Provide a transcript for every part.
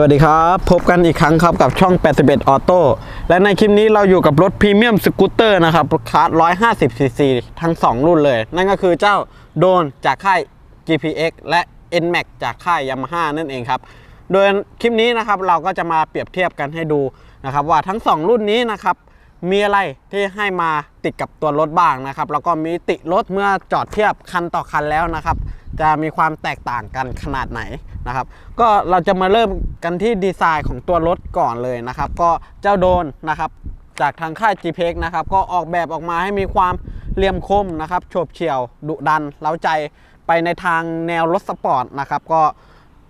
สวัสดีครับ พบกันอีกครั้งครับกับช่อง 81 ออโต้และในคลิปนี้เราอยู่กับรถพรีเมียมสกูตเตอร์นะครับคาร์ด150 cc ทั้ง 2 รุ่นเลย นั่นก็คือเจ้าโดนจากค่าย GPX และ NMAX จากค่าย Yamaha นั่นเองครับ โดยคลิปนี้นะครับเราก็จะมาเปรียบเทียบกันให้ดูนะครับว่าทั้ง 2 รุ่นนี้นะครับมีอะไรที่ให้มาติดกับตัวรถบ้างนะครับแล้วก็มีติรถเมื่อจอดเทียบคันต่อคันแล้วนะครับ จะมีความแตกต่างกันขนาดไหนนะครับ ก็เราจะมาเริ่มกันที่ดีไซน์ของตัวรถก่อนเลยนะครับ ก็เจ้าโดนนะครับ จากทางค่าย g p x นะครับ ก็ออกแบบออกมาให้มีความเหลี่ยมคมนะครับโฉบเฉี่ยวดุดันเล้าใจไปในทางแนวรถสปอร์ตนะครับ ก็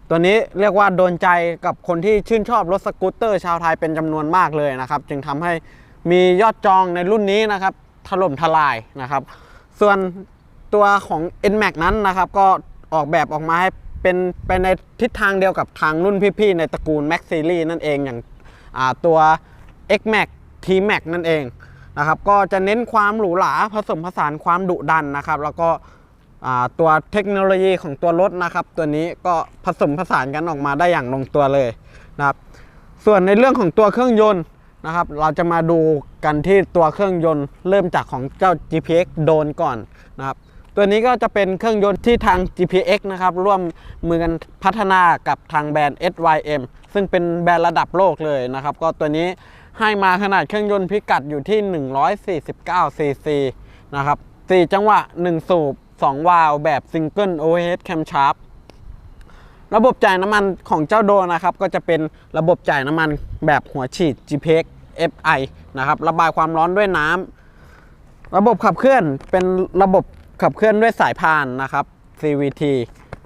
ตัวนี้เรียกว่าโดนใจกับคนที่ชื่นชอบรถสกูตเตอร์ชาวไทยเป็นจำนวนมากเลยนะครับ จึงทำให้มียอดจองในรุ่นนี้นะครับถล่มทลายนะครับ ส่วน ตัวของ NMAX นั้นนะครับก็ออกแบบออกมาให้เป็นไปในทิศทางเดียวกับทางรุ่นพี่ๆ ในตระกูล Max Series นั่นเองอย่างาตัว X-Max T-Max นั่นเองนะครับก็จะเน้นความหรูหราผสมผสานความดุดันนะครับ แล้วก็ตัวเทคโนโลยีของตัวรถนะครับ ตัวนี้ก็ผสมผสานกันออกมาได้อย่างลงตัวเลยนะครับ ส่วนในเรื่องของตัวเครื่องยนต์นะครับ เราจะมาดูกันที่ตัวเครื่องยนต์เริ่มจากของเจ้า GPX โดนก่อนนะครับ ตัวนี้ก็จะเป็นเครื่องยนต์ที่ทาง GPX นะครับ ร่วมมือกันพัฒนากับทางแบรนด์ SYM ซึ่งเป็นแบรนด์ระดับโลกเลยนะครับ ก็ตัวนี้ให้มาขนาดเครื่องยนต์พิกัดอยู่ที่ 149 cc นะครับ 4 จังหวะ 1 สูบ 2 วาล์วแบบซิงเกิลโอเวอร์เฮดแคมชาร์ประบบจ่ายน้ำมันของเจ้าโดนะครับ ก็จะเป็นระบบจ่ายน้ำมันแบบหัวฉีด GPX FI นะครับ ระบายความร้อนด้วยน้ำระบบขับเคลื่อนเป็นระบบ ขับเคลื่อนด้วยสายพานนะครับ CVT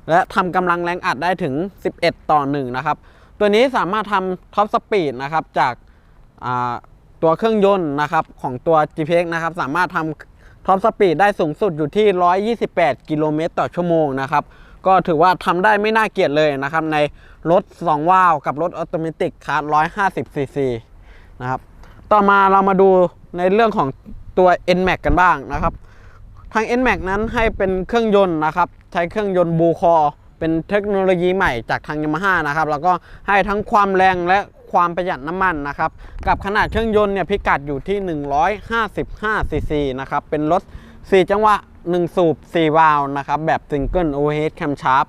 และทำกำลังแรงอัดได้ถึง 11 ต่อ 1 นะครับ ตัวนี้สามารถทำท็อปสปีดนะครับจากาตัวเครื่องยนต์นะครับของตัว GPX นะครับ สามารถทำท็อปสปีดได้สูงสุดอยู่ที่ 128 กิโลเมตรต่อชั่วโมงนะครับ ก็ถือว่าทำได้ไม่น่าเกลียดเลยนะครับ ในรถ 2 วาล์วกับรถออโตเมติกคาร์150 cc นะครับ ต่อมาเรามาดูในเรื่องของตัว NMAX กันบ้างนะครับ ทาง NMAX นั้นให้เป็นเครื่องยนต์นะครับ ใช้เครื่องยนต์บูคอเป็นเทคโนโลยีใหม่จากทางยามาฮ่านะครับ แล้วก็ให้ทั้งความแรงและความประหยัดน้ำมันนะครับ กับขนาดเครื่องยนต์เนี่ยพิกัดอยู่ที่ 155 ซีซีนะครับ เป็นรถ 4 จังหวะ 1 สูบ 4 วาล์วนะครับ แบบซิงเกิลโอเวอร์เฮดแคมชาร์ป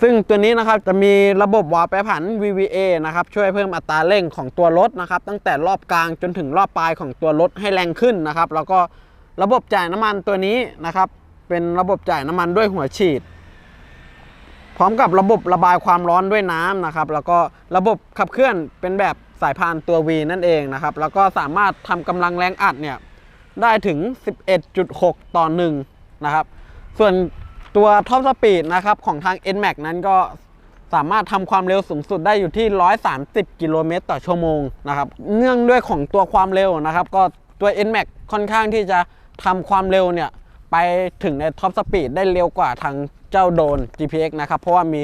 ซึ่งตัวนี้นะครับจะมีระบบวาล์วแปรผัน VVA นะครับช่วยเพิ่มอัตราเร่งของตัวรถนะครับ ตั้งแต่รอบกลางจนถึงรอบปลายของตัวรถให้แรงขึ้นนะครับ แล้วก็ ระบบจ่ายน้ำมันตัวนี้นะครับ เป็นระบบจ่ายน้ำมันด้วยหัวฉีด พร้อมกับระบบระบายความร้อนด้วยน้ำนะครับ แล้วก็ระบบขับเคลื่อนเป็นแบบสายพานตัว V นั่นเองนะครับ แล้วก็สามารถทำกำลังแรงอัดเนี่ยได้ถึง 11.6 ต่อ1นะครับ ส่วนตัวท็อปสปีดนะครับของทาง NMAX นั้นก็สามารถทำความเร็วสูงสุดได้อยู่ที่ 130 กิโลเมตรต่อชั่วโมงนะครับ เนื่องด้วยของตัวความเร็วนะครับ ก็ตัว NMAX ค่อนข้างที่จะ ทำความเร็วเนี่ยไปถึงในท็อปสปีดได้เร็วกว่าทางเจ้าโดน GPX นะครับ เพราะว่ามี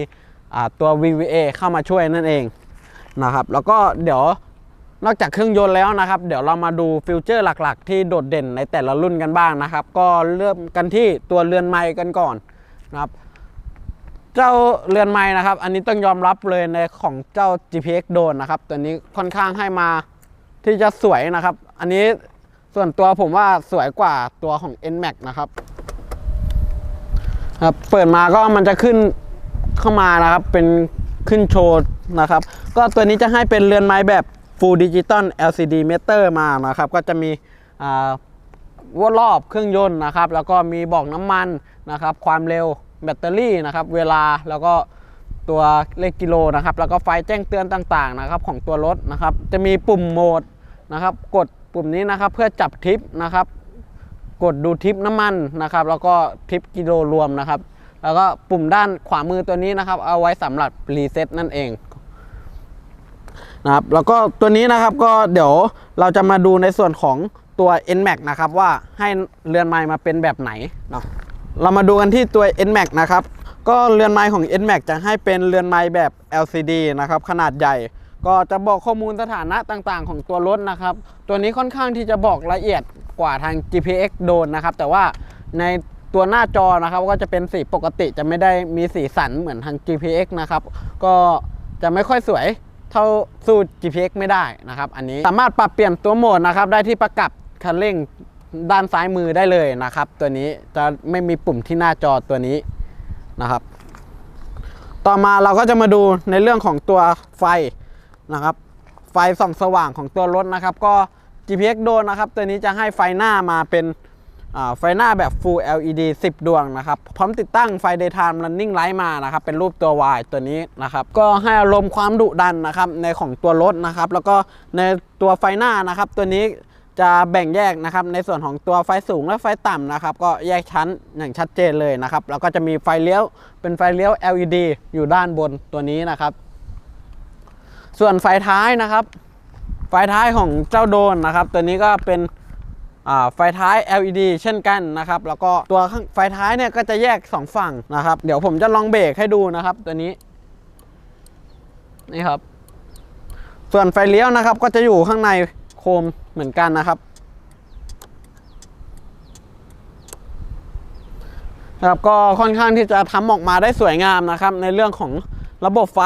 ตัว VVA เข้ามาช่วยนั่นเองนะครับ แล้วก็เดี๋ยวนอกจากเครื่องยนต์แล้วนะครับ เดี๋ยวเรามาดูฟิวเจอร์หลักๆ ที่โดดเด่นในแต่ละรุ่นกันบ้างนะครับ ก็เริ่มกันที่ตัวเรือนไม้กันก่อนนะครับ เจ้าเรือนไม้นะครับ อันนี้ต้องยอมรับเลยในของเจ้า GPX โดนนะครับ ตัวนี้ค่อนข้างให้มาที่จะสวยนะครับ อันนี้ ส่วนตัวผมว่าสวยกว่าตัวของ NMAX นะครับครับเปิดมาก็มันจะขึ้นเข้ามานะครับเป็นขึ้นโชว์นะครับ ก็ตัวนี้จะให้เป็นเรือนไม้แบบ Full Digital LCD Meter มานะครับ ก็จะมีว่ารอบเครื่องยนต์นะครับ แล้วก็มีบอกน้ำมันนะครับ ความเร็วแบตเตอรี่นะครับ เวลาแล้วก็ตัวเลขกิโลนะครับ แล้วก็ไฟแจ้งเตือนต่างๆนะครับ ของตัวรถนะครับ จะมีปุ่มโหมดนะครับ กด ปุ่มนี้นะครับเพื่อจับทิปนะครับ กดดูทิปน้ำมันนะครับ แล้วก็ทิปกิโลรวมนะครับ แล้วก็ปุ่มด้านขวามือตัวนี้นะครับ เอาไว้สำหรับรีเซ็ตนั่นเองนะครับแล้วก็ตัวนี้นะครับก็เดี๋ยวเราจะมาดูในส่วนของตัว NMAX นะครับว่าให้เรือนไม้มาเป็นแบบไหนเนาะเรามาดูกันที่ตัว NMAX นะครับก็เรือนไม้ของ NMAX จะให้เป็นเรือนไม้แบบ LCD นะครับขนาดใหญ่ ก็จะบอกข้อมูลสถานะต่างๆ ของตัวรถนะครับ ตัวนี้ค่อนข้างที่จะบอกละเอียดกว่าทาง GPX โดนนะครับ แต่ว่าในตัวหน้าจอนะครับก็จะเป็นสีปกติจะไม่ได้มีสีสันเหมือนทาง GPX นะครับ ก็จะไม่ค่อยสวยเท่าสู้ GPX ไม่ได้นะครับ อันนี้สามารถปรับเปลี่ยนตัวโหมดนะครับ ได้ที่ประกับคันเร่งด้านซ้ายมือได้เลยนะครับ ตัวนี้จะไม่มีปุ่มที่หน้าจอตัวนี้นะครับ ต่อมาเราก็จะมาดูในเรื่องของตัวไฟ นะครับ ไฟส่องสว่างของตัวรถนะครับ ก็ GPX โดนนะครับ ตัวนี้จะให้ไฟหน้ามาเป็นไฟหน้าแบบ Full LED 10 ดวงนะครับ พร้อมติดตั้งไฟ Daytime Running Light มานะครับ เป็นรูปตัว Y ตัวนี้นะครับ ก็ให้อารมณ์ความดุดันนะครับ ในของตัวรถนะครับ แล้วก็ในตัวไฟหน้านะครับ ตัวนี้จะแบ่งแยกนะครับ ในส่วนของตัวไฟสูงและไฟต่ำนะครับ ก็แยกชั้นอย่างชัดเจนเลยนะครับ แล้วก็จะมีไฟเลี้ยวเป็นไฟเลี้ยว LED อยู่ด้านบนตัวนี้นะครับ ส่วนไฟท้ายนะครับ ไฟท้ายของเจ้าโดนนะครับ ตัวนี้ก็เป็นไฟท้าย LED เช่นกันนะครับ แล้วก็ตัวข้างไฟท้ายเนี่ยก็จะแยก 2 ฝั่งนะครับ เดี๋ยวผมจะลองเบรกให้ดูนะครับ ตัวนี้ นี่ครับ ส่วนไฟเลี้ยวนะครับ ก็จะอยู่ข้างในโคมเหมือนกันนะครับครับก็ค่อนข้างที่จะทำออกมาได้สวยงามนะครับ ในเรื่องของระบบไฟ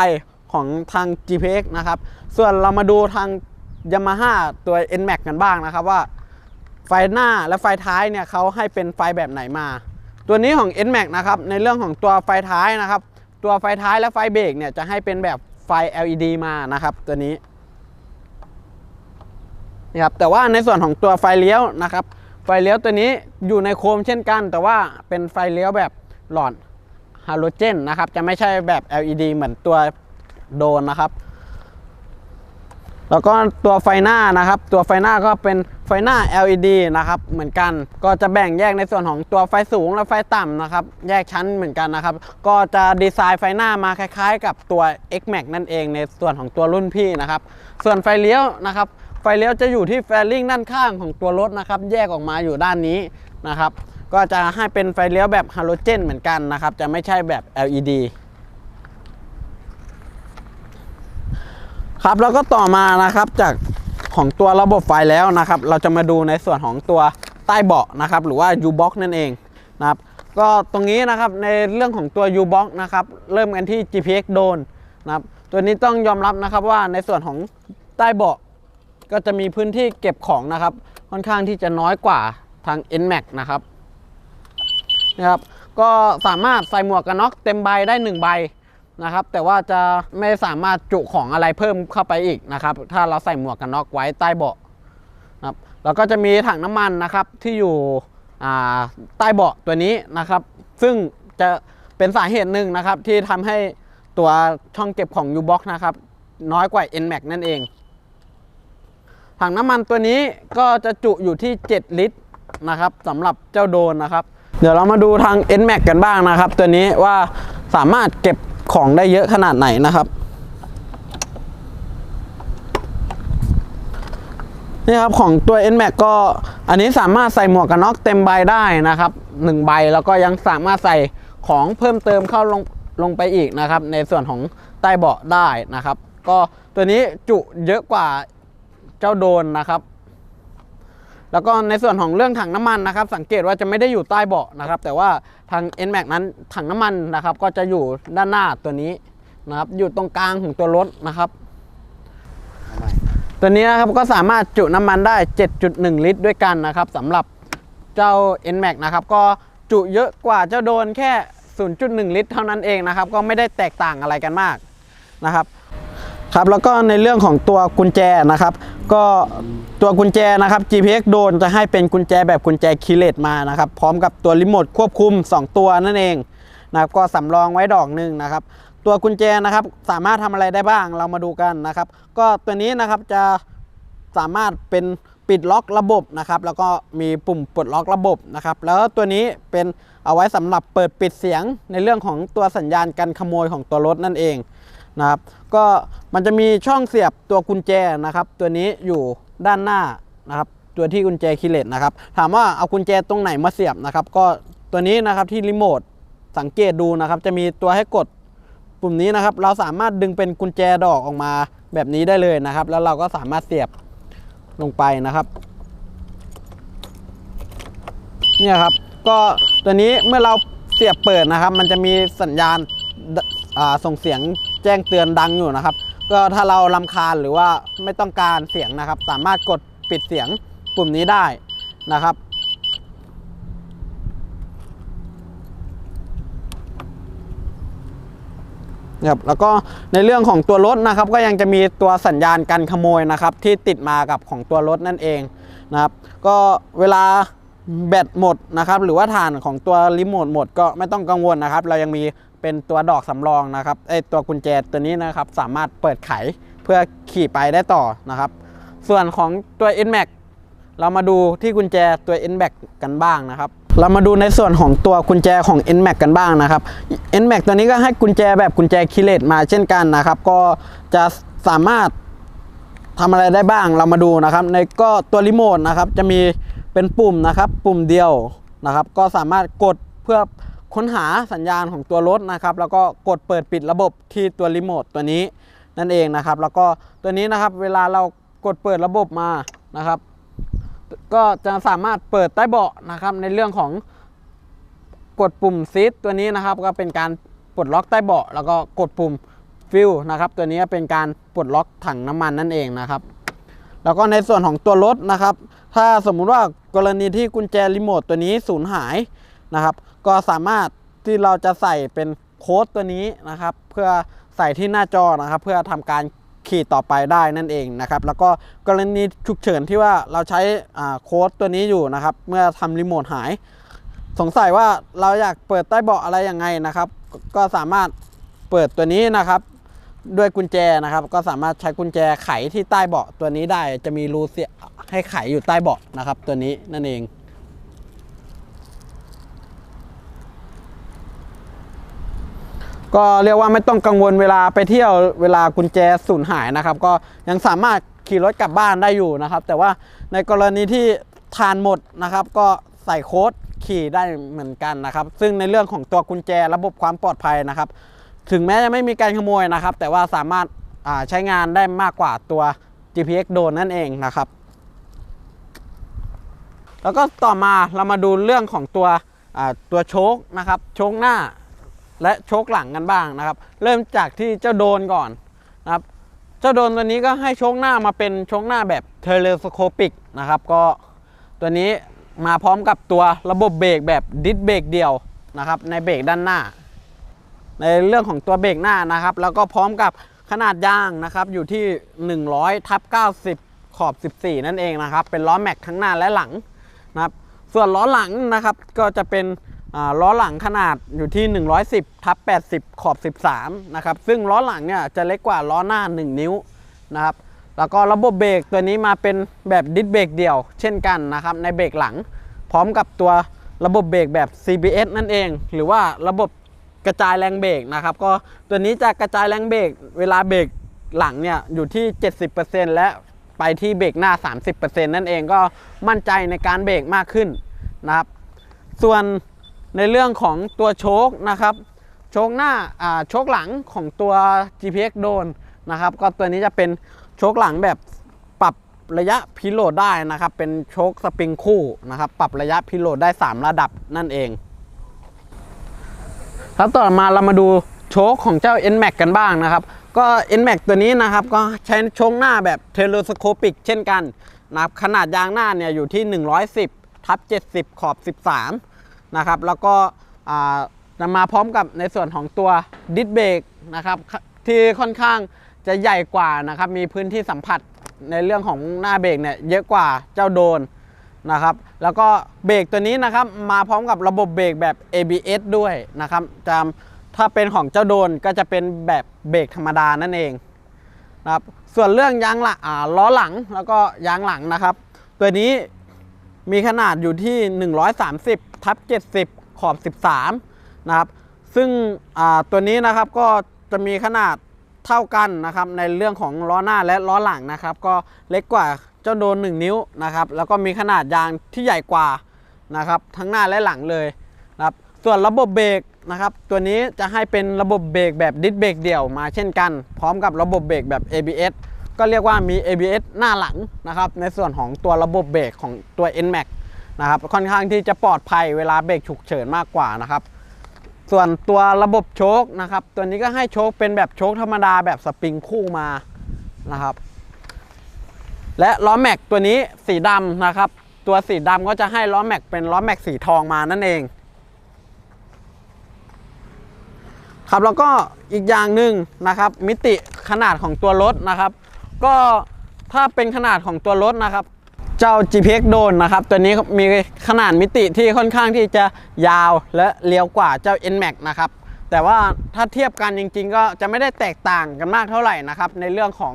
ของทาง GPX นะครับ ส่วนเรามาดูทาง Yamaha ตัว NMAX กันบ้างนะครับว่า ไฟหน้าและไฟท้ายเนี่ยเขาให้เป็นไฟแบบไหนมา ตัวนี้ของ NMAX นะครับในเรื่องของตัวไฟท้ายนะครับ ตัวไฟท้ายและไฟเบรกเนี่ยจะให้เป็นแบบไฟ LED มานะครับ ตัวนี้นี่ครับแต่ว่าในส่วนของตัวไฟเลี้ยวนะครับ ไฟเลี้ยวตัวนี้อยู่ในโคมเช่นกัน แต่ว่าเป็นไฟเลี้ยวแบบหลอดฮาโลเจนนะครับ จะไม่ใช่แบบ LED เหมือนตัว โดนนะครับ แล้วก็ตัวไฟหน้านะครับ ตัวไฟหน้าก็เป็นไฟหน้า LED นะครับ เหมือนกัน ก็จะแบ่งแยกในส่วนของตัวไฟสูงและไฟต่ำนะครับ แยกชั้นเหมือนกันนะครับ ก็จะดีไซน์ไฟหน้ามาคล้าย ๆ กับตัว X-Max นั่นเองในส่วนของตัวรุ่นพี่นะครับ ส่วนไฟเลี้ยวนะครับ ไฟเลี้ยวจะอยู่ที่แฟลิงด้านข้างของตัวรถนะครับ แยกออกมาอยู่ด้านนี้นะครับ ก็จะให้เป็นไฟเลี้ยวแบบฮาโลเจนเหมือนกันนะครับ จะไม่ใช่แบบ LED ครับแล้วก็ต่อมานะครับจากของตัวระบบไฟแล้วนะครับ เราจะมาดูในส่วนของตัวใต้เบาะนะครับ หรือว่า U-Box นั่นเองนะครับ ก็ตรงนี้นะครับในเรื่องของตัว U-Box นะครับ เริ่มกันที่ GPX โดนนะครับ ตัวนี้ต้องยอมรับนะครับว่าในส่วนของใต้เบาะก็จะมีพื้นที่เก็บของนะครับ ค่อนข้างที่จะน้อยกว่าทาง NMAX นะครับนะครับ ก็สามารถใส่หมวกกันน็อกเต็มใบได้ 1 ใบ นะครับแต่ว่าจะไม่สามารถจุของอะไรเพิ่มเข้าไปอีกนะครับ ถ้าเราใส่หมวกกันน็อกไว้ใต้เบาะนะครับแล้วก็จะมีถังน้ำมันนะครับที่อยู่ใต้เบาะตัวนี้นะครับ ซึ่งจะเป็นสาเหตุหนึ่งนะครับที่ทำให้ตัวช่องเก็บของ U-Box นะครับน้อยกว่า NMAX นั่นเอง ถังน้ำมันตัวนี้ก็จะจุอยู่ที่ 7 ลิตรนะครับสำหรับเจ้าโดนนะครับ เดี๋ยวเรามาดูทาง NMAX กันบ้างนะครับ ตัวนี้ว่าสามารถเก็บ ของได้เยอะขนาดไหนนะครับนี่ครับของตัว NMAX ก็อันนี้สามารถใส่หมวกกันน็อกเต็มใบได้นะครับ1ใบแล้วก็ยังสามารถใส่ของเพิ่มเติมเข้าลงลงไปอีกนะครับ ในส่วนของใต้เบาะได้นะครับ ก็ตัวนี้จุเยอะกว่าเจ้าโดนนะครับ แล้วก็ในส่วนของเรื่องถังน้ำมันนะครับ สังเกตว่าจะไม่ได้อยู่ใต้เบาะนะครับ แต่ว่าทาง NMAX นั้นถังน้ำมันนะครับ ก็จะอยู่ด้านหน้าตัวนี้นะครับ อยู่ตรงกลางของตัวรถนะครับ ตัวนี้นะครับก็สามารถจุน้ำมันได้ 7.1 ลิตรด้วยกันนะครับสำหรับเจ้า NMAX นะครับ ก็จุเยอะกว่าเจ้าโดนแค่ 0.1 ลิตร เท่านั้นเองนะครับ ก็ไม่ได้แตกต่างอะไรกันมากนะครับครับแล้วก็ในเรื่องของตัวกุญแจนะครับ ก็ตัวกุญแจนะครับ GPX โดนจะให้เป็นกุญแจแบบกุญแจคีเลสมานะครับ พร้อมกับตัวรีโมทควบคุม 2 ตัวนั่นเองนะครับก็สำรองไว้ดอกหนึ่งนะครับ ตัวกุญแจนะครับสามารถทำอะไรได้บ้างเรามาดูกันนะครับ ก็ตัวนี้นะครับจะสามารถเป็นปิดล็อกระบบนะครับ แล้วก็มีปุ่มปลดล็อกระบบนะครับ แล้วตัวนี้เป็นเอาไว้สำหรับเปิดปิดเสียงในเรื่องของตัวสัญญาณการขโมยของตัวรถนั่นเอง นะครับ ก็มันจะมีช่องเสียบตัวกุญแจนะครับ ตัวนี้อยู่ด้านหน้านะครับ ตัวที่กุญแจคีเลสนะครับ ถามว่าเอากุญแจตรงไหนมาเสียบนะครับ ก็ตัวนี้นะครับที่รีโมทสังเกตดูนะครับ จะมีตัวให้กดปุ่มนี้นะครับ เราสามารถดึงเป็นกุญแจดอกออกมาแบบนี้ได้เลยนะครับ แล้วเราก็สามารถเสียบลงไปนะครับเนี่ยครับก็ตัวนี้เมื่อเราเสียบเปิดนะครับ มันจะมีสัญญาณส่งเสียง แจ้งเตือนดังอยู่นะครับ ก็ถ้าเราลำคาญหรือว่าไม่ต้องการเสียงนะครับ สามารถกดปิดเสียงปุ่มนี้ได้นะครับครับแล้วก็ในเรื่องของตัวรถนะครับก็ยังจะมีตัวสัญญาณกันขโมยนะครับ ที่ติดมากับของตัวรถนั่นเองนะครับ ก็เวลาแบตหมดนะครับ หรือว่าฐานของตัวรีโมทหมดก็ไม่ต้องกังวลนะครับ เรายังมี เป็นตัวดอกสำรองนะครับไอตัวกุญแจตัวนี้นะครับสามารถเปิดไขเพื่อขี่ไปได้ต่อนะครับ ส่วนของตัว NMAX เรามาดูที่กุญแจตัว NMAX กันบ้างนะครับ เรามาดูในส่วนของตัวกุญแจของ NMAX กันบ้างนะครับ NMAX ตัวนี้ก็ให้กุญแจแบบกุญแจคีเลตมาเช่นกันนะครับ ก็จะสามารถทำอะไรได้บ้างเรามาดูนะครับ ในก็ตัวรีโมทนะครับจะมีเป็นปุ่มนะครับ ปุ่มเดียวนะครับ ก็สามารถกดเพื่อ ค้นหาสัญญาณของตัวรถนะครับ แล้วก็กดเปิดปิดระบบที่ตัวรีโมทตัวนี้นั่นเองนะครับ แล้วก็ตัวนี้นะครับเวลาเรากดเปิดระบบมานะครับ ก็จะสามารถเปิดใต้เบาะนะครับ ในเรื่องของกดปุ่มซีทตัวนี้นะครับ ก็เป็นการปลดล็อกใต้เบาะแล้วก็กดปุ่มฟิลนะครับ ตัวนี้เป็นการปลดล็อกถังน้ำมันนั่นเองนะครับ แล้วก็ในส่วนของตัวรถนะครับ ถ้าสมมุติว่ากรณีที่กุญแจรีโมทตัวนี้สูญหายนะครับ ก็สามารถที่เราจะใส่เป็นโค้ดตัวนี้นะครับ เพื่อใส่ที่หน้าจอนะครับ เพื่อทำการขี่ต่อไปได้นั่นเองนะครับ แล้วก็กรณีฉุกเฉินที่ว่าเราใช้โค้ดตัวนี้อยู่นะครับ เมื่อทำรีโมทหาย สงสัยว่าเราอยากเปิดใต้เบาะอะไรยังไงนะครับ ก็สามารถเปิดตัวนี้นะครับ ด้วยกุญแจนะครับ ก็สามารถใช้กุญแจไขที่ใต้เบาะตัวนี้ได้ จะมีรูเสียให้ไขอยู่ใต้เบาะนะครับ ตัวนี้นั่นเอง ก็เรียกว่าไม่ต้องกังวลเวลาไปเที่ยวเวลากุญแจสูญหายนะครับ ก็ยังสามารถขี่รถกลับบ้านได้อยู่นะครับ แต่ว่าในกรณีที่ทานหมดนะครับ ก็ใส่โค้ดขี่ได้เหมือนกันนะครับ ซึ่งในเรื่องของตัวกุญแจระบบความปลอดภัยนะครับ ถึงแม้จะไม่มีการขโมยนะครับ แต่ว่าสามารถาใช้งานได้มากกว่าตัว GPX โดนนั่นเองนะครับ แล้วก็ต่อมาเรามาดูเรื่องของตัวตัวโชคนะครับ โชคหน้า และโชคหลังกันบ้างนะครับ เริ่มจากที่เจ้าโดนก่อนนะครับ เจ้าโดนตัวนี้ก็ให้โชคหน้ามาเป็นโชคหน้าแบบเทเลสโคปิกนะครับ ก็ตัวนี้มาพร้อมกับตัวระบบเบรกแบบดิสเบรกเดียวนะครับ ในเบรกด้านหน้า ในเรื่องของตัวเบรกหน้านะครับ แล้วก็พร้อมกับขนาดยางนะครับอยู่ที่ 100ทับ90 ขอบ 14 นั่นเองนะครับ เป็นล้อแม็กทั้งหน้าและหลังนะครับ ส่วนล้อหลังนะครับก็จะเป็น ล้อหลังขนาดอยู่ที่ 110ทับ80 ขอบ 13 นะครับ ซึ่งล้อหลังเนี่ยจะเล็กกว่าล้อหน้า 1 นิ้วนะครับ แล้วก็ระบบเบรกตัวนี้มาเป็นแบบดิสเบรกเดี่ยว เช่นกันนะครับ ในเบรกหลัง พร้อมกับตัวระบบเบรกแบบ CBS นั่นเอง หรือว่าระบบกระจายแรงเบรกนะครับ ก็ตัวนี้จะกระจายแรงเบรกเวลาเบรกหลังเนี่ยอยู่ที่ 70%และไปที่เบรกหน้า 30%นั่นเองก็มั่นใจในการเบรกมากขึ้นนะครับ ส่วน ในเรื่องของตัวโชคนะครับ โชคหน้าโชคหลังของตัว GPX โดนนะครับ ก็ตัวนี้จะเป็นโชคหลังแบบปรับระยะพิโลดได้นะครับ เป็นโชคสปริงคู่นะครับ ปรับระยะพิโลดได้ 3 ระดับนั่นเอง ครับต่อมาเรามาดูโชคของเจ้า NMAX กันบ้างนะครับ ก็ NMAX ตัวนี้นะครับ ก็ใช้โชคหน้าแบบเทเลสโคปิกเช่นกันนะครับขนาดยางหน้าเนี่ยอยู่ที่ 110ทับ70 ขอบ 13 นะครับ แล้วก็อ่านำมาพร้อมกับในส่วนของตัวดิสเบรกนะครับที่ค่อนข้างจะใหญ่กว่านะครับ มีพื้นที่สัมผัสในเรื่องของหน้าเบรกเนี่ยเยอะกว่าเจ้าโดนนะครับ แล้วก็เบรกตัวนี้นะครับมาพร้อมกับระบบเบรกแบบ ABS ด้วยนะครับจำถ้าเป็นของเจ้าโดนก็จะเป็นแบบเบรกธรรมดานั่นเองนะครับ ส่วนเรื่องยางหลังล้อหลังแล้วก็ยางหลังนะครับ ตัวนี้มีขนาดอยู่ที่ 130 ทับ70 ขอบ 13 นะครับ ซึ่งตัวนี้นะครับก็จะมีขนาดเท่ากันนะครับในเรื่องของล้อหน้าและล้อหลังนะครับ ก็เล็กกว่าเจ้าโดน 1 นิ้วนะครับ แล้วก็มีขนาดยางที่ใหญ่กว่านะครับ ทั้งหน้าและหลังเลยนะครับส่วนระบบเบรกนะครับ ตัวนี้จะให้เป็นระบบเบรกแบบดิสเบรกเดี่ยวมาเช่นกัน พร้อมกับระบบเบรกแบบ ABS ก็เรียกว่ามี ABS หน้าหลังนะครับ ในส่วนของตัวระบบเบรกของตัว NMAX นะครับค่อนข้างที่จะปลอดภัยเวลาเบรกฉุกเฉินมากกว่านะครับ ส่วนตัวระบบโชคนะครับ ตัวนี้ก็ให้โชคเป็นแบบโชคธรรมดาแบบสปริงคู่มานะครับ และล้อแม็กตัวนี้สีดำนะครับ ตัวสีดำก็จะให้ล้อแม็กเป็นล้อแม็กสีทองมานั่นเองครับแล้วก็อีกอย่างหนึ่งนะครับ มิติขนาดของตัวรถนะครับ ก็ถ้าเป็นขนาดของตัวรถนะครับ เจ้า GPX โดนนะครับ ตัวนี้มีขนาดมิติที่ค่อนข้างที่จะยาวและเลี้ยวกว่าเจ้า NMAX นะครับ แต่ว่าถ้าเทียบกันจริง ๆ ก็จะไม่ได้แตกต่างกันมากเท่าไหร่นะครับ ในเรื่องของ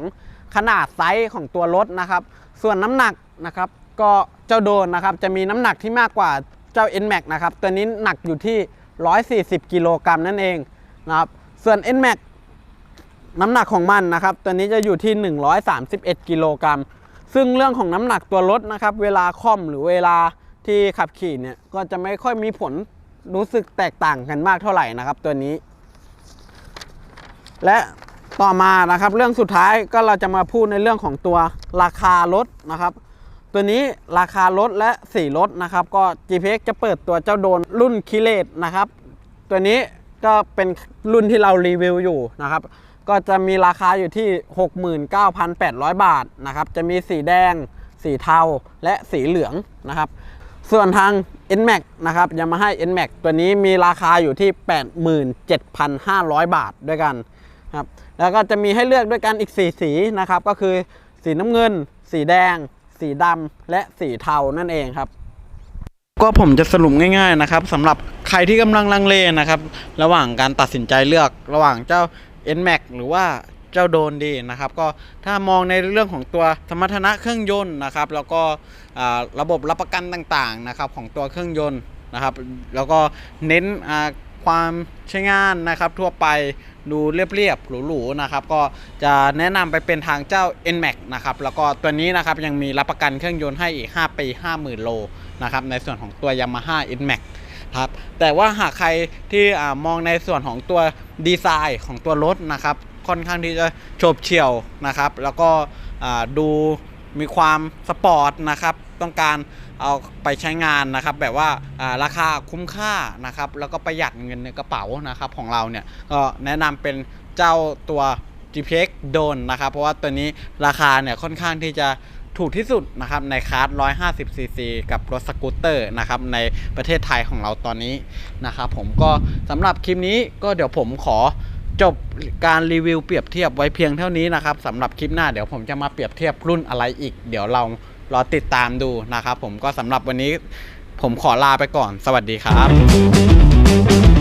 ขนาดไซส์ของตัวรถนะครับ ส่วนน้ำหนักนะครับ ก็เจ้าโดนนะครับ จะมีน้ำหนักที่มากกว่าเจ้า NMAX นะครับ ตัวนี้หนักอยู่ที่ 140 กิโลกรัมนั่นเองนะครับ ส่วน NMAX น้ำหนักของมันนะครับ ตัวนี้จะอยู่ที่ 131 กิโลกรัม ซึ่งเรื่องของน้ำหนักตัวรถนะครับ เวลาค่อมหรือเวลาที่ขับขี่เนี่ยก็จะไม่ค่อยมีผลรู้สึกแตกต่างกันมากเท่าไหร่นะครับ ตัวนี้ และต่อมานะครับเรื่องสุดท้ายก็เราจะมาพูดในเรื่องของตัวราคารถนะครับ ตัวนี้ราคารถและสีรถนะครับ ก็ GPX จะเปิดตัวเจ้าโดนรุ่นคิเลตนะครับ ตัวนี้ก็เป็นรุ่นที่เรารีวิวอยู่นะครับ ก็จะมีราคาอยู่ที่ 69,800 บาทนะครับ จะมีสีแดง สีเทา และสีเหลืองนะครับ ส่วนทาง NMAX นะครับยามาฮ่า NMAX ตัวนี้มีราคาอยู่ที่ 87,500 บาทด้วยกันครับ แล้วก็จะมีให้เลือกด้วยกันอีก 4 สีนะครับ ก็คือสีน้ำเงิน สีแดง สีดำ และสีเทานั่นเองครับก็ผมจะสรุปง่าย ๆนะครับสำหรับใครที่กำลังลังเลนะครับ ระหว่างการตัดสินใจเลือกระหว่างเจ้า NMAX หรือว่าเจ้าโดนดีนะครับก็ถ้ามองในเรื่องของตัวสมรรถนะเครื่องยนต์นะครับ แล้วก็ระบบรับประกันต่างๆนะครับของตัวเครื่องยนต์นะครับ แล้วก็เน้นความใช้งานนะครับทั่วไปดูเรียบๆหรูๆนะครับก็จะแนะนำไปเป็นทางเจ้า NMAX นะครับแล้วก็ตัวนี้นะครับยังมีรับประกันเครื่องยนต์ให้อีก 5 ปี 50,000 โลนะครับในส่วนของตัว Yamaha NMAX ครับแต่ว่าหากใครที่อมองในส่วนของตัวดีไซน์ของตัวรถนะครับ ค่อนข้างที่จะโฉบเฉี่ยวนะครับ แล้วก็ดูมีความสปอร์ตนะครับ ต้องการเอาไปใช้งานนะครับ แบบว่าอ่าราคาคุ้มค่านะครับ แล้วก็ประหยัดเงินในกระเป๋านะครับของเราเนี่ยก็แนะนำเป็นเจ้าตัว GPX โดนนะครับ เพราะว่าตัวนี้ราคาเนี่ยค่อนข้างที่จะ ถูกที่สุดนะครับในคลาส150 cc กับรถสกูตเตอร์นะครับในประเทศไทยของเราตอนนี้นะครับผมก็สำหรับคลิปนี้ก็เดี๋ยวผมขอจบการรีวิวเปรียบเทียบไว้เพียงเท่านี้นะครับสำหรับคลิปหน้าเดี๋ยวผมจะมาเปรียบเทียบรุ่นอะไรอีก เดี๋ยวเรารอติดตามดูนะครับผมก็สำหรับวันนี้ผมขอลาไปก่อน สวัสดีครับ